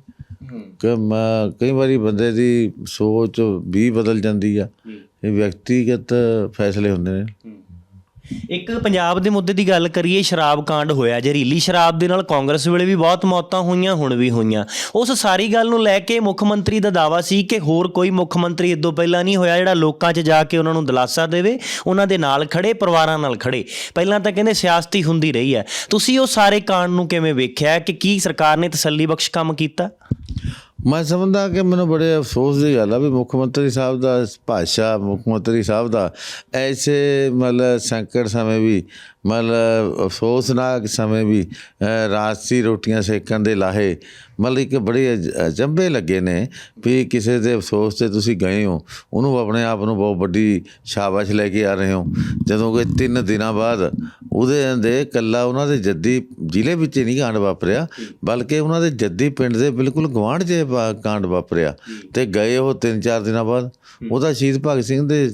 ਕਿ ਮ- ਕਈ ਵਾਰੀ ਬੰਦੇ ਦੀ ਸੋਚ ਵੀ ਬਦਲ ਜਾਂਦੀ ਆ। ਇਹ ਵਿਅਕਤੀਗਤ ਫੈਸਲੇ ਹੁੰਦੇ ਨੇ। ਇੱਕ ਪੰਜਾਬ ਦੇ ਮੁੱਦੇ ਦੀ ਗੱਲ ਕਰੀਏ, ਸ਼ਰਾਬ ਕਾਂਡ ਹੋਇਆ ਜ਼ਹਿਰੀਲੀ ਸ਼ਰਾਬ ਦੇ ਨਾਲ ਕਾਂਗਰਸ ਵੇਲੇ ਵੀ ਬਹੁਤ ਮੌਤਾਂ ਹੋਈਆਂ, ਹੁਣ ਵੀ ਹੋਈਆਂ। ਉਸ ਸਾਰੀ ਗੱਲ ਨੂੰ ਲੈ ਕੇ ਮੁੱਖ ਮੰਤਰੀ ਦਾ ਦਾਵਾ ਸੀ ਕਿ ਹੋਰ ਕੋਈ ਮੁੱਖ ਮੰਤਰੀ ਇਦੋਂ ਪਹਿਲਾਂ ਨਹੀਂ ਹੋਇਆ ਜਿਹੜਾ ਲੋਕਾਂ 'ਚ ਜਾ ਕੇ ਉਹਨਾਂ ਨੂੰ ਦਿਲਾਸਾ ਦੇਵੇ, ਉਹਨਾਂ ਦੇ ਨਾਲ ਖੜੇ, ਪਰਿਵਾਰਾਂ ਨਾਲ ਖੜੇ। ਪਹਿਲਾਂ ਤਾਂ ਕਹਿੰਦੇ ਸਿਆਸਤੀ ਹੁੰਦੀ ਰਹੀ ਹੈ। ਤੁਸੀਂ ਉਹ ਸਾਰੇ ਕਾਂਡ ਨੂੰ ਕਿਵੇਂ ਵੇਖਿਆ ਕਿ ਕੀ ਸਰਕਾਰ ਨੇ ਤਸੱਲੀ ਬਖਸ਼ ਕੰਮ ਕੀਤਾ? ਮੈਂ ਸਮਝਦਾ ਕਿ ਮੈਨੂੰ ਬੜੇ ਅਫਸੋਸ ਦੀ ਗੱਲ ਆ ਵੀ ਮੁੱਖ ਮੰਤਰੀ ਸਾਹਿਬ ਦਾ ਭਾਸ਼ਾ ਮੁੱਖ ਮੰਤਰੀ ਸਾਹਿਬ ਦਾ ਐਸੇ ਮਤਲਬ ਸੰਕਟ ਸਮੇਂ ਵੀ ਮਤਲਬ ਅਫਸੋਸਨਾਕ ਸਮੇਂ ਵੀ ਅਹ, ਰਾਜਸੀ ਰੋਟੀਆਂ ਸੇਕਣ ਦੇ ਲਾਹੇ। ਮਤਲਬ ਇੱਕ ਬੜੇ ਅਜ- ਅਜੰਬੇ ਲੱਗੇ ਨੇ ਵੀ ਕਿਸੇ ਦੇ ਅਫਸੋਸ ਤੇ ਤੁਸੀਂ ਗਏ ਹੋ। ਉਹਨੂੰ ਆਪਣੇ ਆਪ ਨੂੰ ਬਹੁਤ ਵੱਡੀ ਸ਼ਾਬਾਸ਼ ਲੈ ਕੇ ਆ ਰਹੇ ਹੋ। ਜਦੋਂ ਕਿ ਤਿੰਨ ਦਿਨਾਂ ਬਾਅਦ ਉਹਦੇ ਦੇ ਕੱਲਾ ਉਹਨਾਂ ਦੇ ਜੱਦੀ ਜ਼ਿਲ੍ਹੇ ਵਿੱਚ ਹੀ ਨਹੀਂ ਕਾਂਡ ਵਾਪਰਿਆ, ਬਲਕਿ ਉਹਨਾਂ ਦੇ ਜੱਦੀ ਪਿੰਡ ਦੇ ਬਿਲਕੁਲ ਗਵਾਂਢ 'ਚ ਕਾਂਡ ਵਾਪਰਿਆ। ਤੇ ਗਏ ਉਹ ਤਿੰਨ ਚਾਰ ਦਿਨਾਂ ਬਾਅਦ। ਉਹਦਾ ਸ਼ਹੀਦ ਭਗਤ ਸਿੰਘ ਦੇ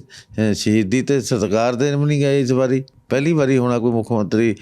ਸ਼ਹੀਦੀ ਤੇ ਸਤਿਕਾਰ ਦੇਣ ਵੀ ਨਹੀਂ ਗਏ ਇਸ ਵਾਰੀ। ਪਹਿਲੀ ਵਾਰੀ ਹੋਣਾ ਕੋਈ ਮੁੱਖ ਮੰਤਰੀ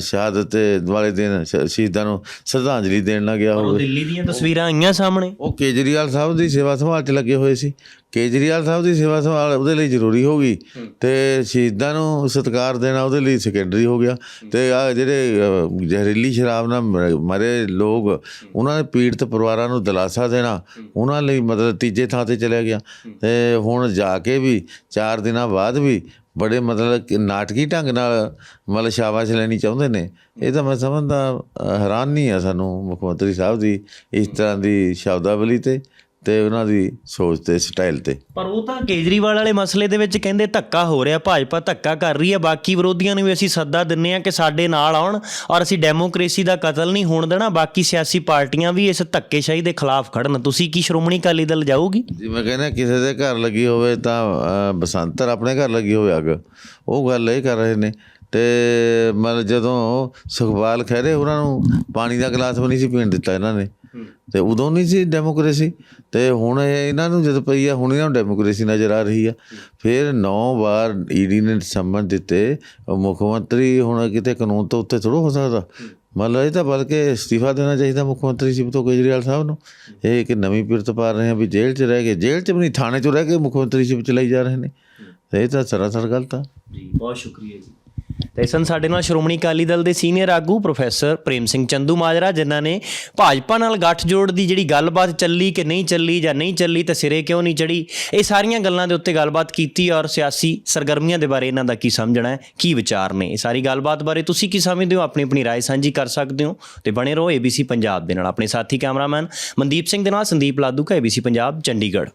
ਸ਼ਹਾਦਤ ਦੇ ਵਾਲੇ ਦਿਨ ਸ਼ਹੀਦਾਂ ਨੂੰ ਸ਼ਰਧਾਂਜਲੀ ਦੇਣ ਨਾ ਗਿਆ ਹੋਵੇ। ਦਿੱਲੀ ਦੀਆਂ ਤਸਵੀਰਾਂ ਆਈਆਂ ਸਾਹਮਣੇ। ਉਹ ਕੇਜਰੀਵਾਲ ਸਾਹਿਬ ਦੀ ਸੇਵਾ ਸੰਭਾਲ 'ਚ ਲੱਗੇ ਹੋਏ ਸੀ। ਕੇਜਰੀਵਾਲ ਸਾਹਿਬ ਦੀ ਸੇਵਾ ਸੰਭਾਲ ਉਹਦੇ ਲਈ ਜ਼ਰੂਰੀ ਹੋ ਗਈ ਤੇ ਸ਼ਹੀਦਾਂ ਨੂੰ ਸਤਿਕਾਰ ਦੇਣਾ ਉਹਦੇ ਲਈ ਸੈਕੰਡਰੀ ਹੋ ਗਿਆ। ਤੇ ਆ ਜਿਹੜੇ ਜ਼ਹਿਰੀਲੀ ਸ਼ਰਾਬ ਨਾਲ ਮਰੇ ਲੋਕ ਉਹਨਾਂ ਦੇ ਪੀੜਤ ਪਰਿਵਾਰਾਂ ਨੂੰ ਦਿਲਾਸਾ ਦੇਣਾ ਉਹਨਾਂ ਲਈ ਮਤਲਬ ਤੀਜੇ ਥਾਂ ਤੇ ਚਲਿਆ ਗਿਆ। ਤੇ ਹੁਣ ਜਾ ਕੇ ਵੀ 4 ਦਿਨਾਂ ਬਾਅਦ ਵੀ ਬੜੇ ਮਤਲਬ ਨਾਟਕੀ ਢੰਗ ਨਾਲ ਮਤਲਬ ਸ਼ਾਬਾਸ਼ ਲੈਣੀ ਚਾਹੁੰਦੇ ਨੇ। ਇਹ ਤਾਂ ਮੈਂ ਸਮਝਦਾ ਹੈਰਾਨੀ ਆ ਸਾਨੂੰ ਮੁੱਖ ਮੰਤਰੀ ਸਾਹਿਬ ਦੀ ਇਸ ਤਰ੍ਹਾਂ ਦੀ ਸ਼ਬਦਾਵਲੀ ਤੇ। ਤੇ ਉਹਨਾਂ ਦੀ ਸੋਚ ਤੇ ਸਟਾਈਲ ਤੇ। ਪਰ ਉਹ ਤਾਂ ਕੇਜਰੀਵਾਲ ਵਾਲੇ ਮਸਲੇ ਦੇ ਵਿੱਚ ਕਹਿੰਦੇ ਧੱਕਾ ਹੋ ਰਿਹਾ ਭਾਜਪਾ ਧੱਕਾ ਕਰ ਰਹੀ ਹੈ ਬਾਕੀ ਵਿਰੋਧੀਆਂ ਨੂੰ ਵੀ ਅਸੀਂ ਸੱਦਾ ਦਿੰਨੇ ਆ ਕਿ ਸਾਡੇ ਨਾਲ ਆਉਣ ਔਰ ਅਸੀਂ ਡੈਮੋਕ੍ਰੇਸੀ ਦਾ ਕਤਲ ਨਹੀਂ ਹੋਣ ਦੇਣਾ ਬਾਕੀ ਸਿਆਸੀ ਪਾਰਟੀਆਂ ਵੀ ਇਸ ਧੱਕੇਸ਼ਾਹੀ ਦੇ ਖਿਲਾਫ ਖੜਨ। ਤੁਸੀਂ ਕੀ ਸ਼੍ਰੋਮਣੀ ਅਕਾਲੀ ਦਲ ਜਾਊਗੀ ਜਿਵੇਂ ਕਹਿੰਦਾ ਕਿਸੇ ਦੇ ਘਰ ਲੱਗੀ ਹੋਵੇ ਤਾਂ ਬਸੰਤਰ ਆਪਣੇ ਘਰ ਲੱਗੀ ਹੋਵੇ ਅੱਗ। ਉਹ ਗੱਲ ਇਹ ਕਰ ਰਹੇ ਨੇ ਤੇ ਮਤਲਬ ਜਦੋਂ ਸੁਖਪਾਲ ਖਹਿਰੇ ਉਹਨਾਂ ਨੂੰ ਪਾਣੀ ਦਾ ਗਲਾਸ ਵੀ ਨਹੀਂ ਸੀ ਪੀਣ ਦਿੱਤਾ ਇਹਨਾਂ ਨੇ। ਤੇ ਉਦੋਂ ਨਹੀਂ ਸੀ ਡੈਮੋਕ੍ਰੇਸੀ ਤੇ ਹੁਣ ਇਹਨਾਂ ਨੂੰ ਜਦ ਪਈ ਆ, ਹੁਣ ਇਹਨਾਂ ਨੂੰ ਡੈਮੋਕ੍ਰੇਸੀ ਨਜ਼ਰ ਆ ਰਹੀ ਆ। ਫਿਰ 9 ਵਾਰ ਈਡੀ ਨੇ ਸੰਮਨ ਦਿੱਤੇ। ਮੁੱਖ ਮੰਤਰੀ ਹੁਣ ਕਿਤੇ ਕਾਨੂੰਨ ਤੋਂ ਉੱਤੇ ਥੋੜ੍ਹਾ ਹੋ ਸਕਦਾ। ਮਤਲਬ ਇਹ ਤਾਂ ਬਲਕਿ ਅਸਤੀਫਾ ਦੇਣਾ ਚਾਹੀਦਾ ਮੁੱਖ ਮੰਤਰੀ ਸ਼ਿਵ ਤੋਂ ਕੇਜਰੀਵਾਲ ਸਾਹਿਬ ਨੂੰ। ਇਹ ਕਿ ਨਵੀਂ ਪਿਰਤ ਪਾ ਰਹੇ ਆ ਵੀ ਜੇਲ੍ਹ 'ਚ ਰਹਿ ਕੇ, ਜੇਲ੍ਹ 'ਚ ਵੀ ਨਹੀਂ, ਥਾਣੇ 'ਚ ਰਹਿ ਕੇ ਮੁੱਖ ਮੰਤਰੀ ਸ਼ਿਵ ਚਲਾਈ ਜਾ ਰਹੇ ਨੇ। ਇਹ ਤਾਂ ਸਰਾਸਰ ਗਲਤ ਆ। ਜੀ, ਬਹੁਤ ਸ਼ੁਕਰੀਆ ਜੀ। ਤੇ ਸਨ ਸਾਡੇ ਨਾਲ ਸ਼੍ਰੋਮਣੀ ਅਕਾਲੀ ਦਲ ਦੇ ਸੀਨੀਅਰ ਆਗੂ ਪ੍ਰੋਫੈਸਰ ਪ੍ਰੇਮ ਸਿੰਘ ਚੰਦੂ ਮਾਜਰਾ ਜਿਨ੍ਹਾਂ ਨੇ ਭਾਜਪਾ ਨਾਲ ਗੱਠਜੋੜ ਦੀ ਜਿਹੜੀ ਗੱਲਬਾਤ ਚੱਲੀ ਕਿ ਨਹੀਂ ਚੱਲੀ ਜਾਂ ਨਹੀਂ ਚੱਲੀ ਤੇ ਸਿਰੇ ਕਿਉਂ ਨਹੀਂ ਚੜੀ ਇਹ ਸਾਰੀਆਂ ਗੱਲਾਂ ਦੇ ਉੱਤੇ ਗੱਲਬਾਤ ਕੀਤੀ ਔਰ ਸਿਆਸੀ ਸਰਗਰਮੀਆਂ ਦੇ ਬਾਰੇ ਇਹਨਾਂ ਦਾ ਕੀ ਸਮਝਣਾ ਹੈ ਕੀ ਵਿਚਾਰ ਨੇ ਇਹ ਸਾਰੀ ਗੱਲਬਾਤ ਬਾਰੇ ਤੁਸੀਂ ਕੀ ਸਮਝਦੇ ਹੋ ਆਪਣੀ ਆਪਣੀ رائے ਸਾਂਝੀ ਕਰ ਸਕਦੇ ਹੋ ਤੇ ਬਣੇ ਰਹੋ ABC ਪੰਜਾਬ ਦੇ ਨਾਲ ਆਪਣੇ ਸਾਥੀ ਕੈਮਰਾਮੈਨ ਮਨਦੀਪ ਸਿੰਘ ਦੇ ਨਾਲ ਸੰਦੀਪ ਲਾਦੂ ਕਾ ABC ਪੰਜਾਬ ਚੰਡੀਗੜ੍ਹ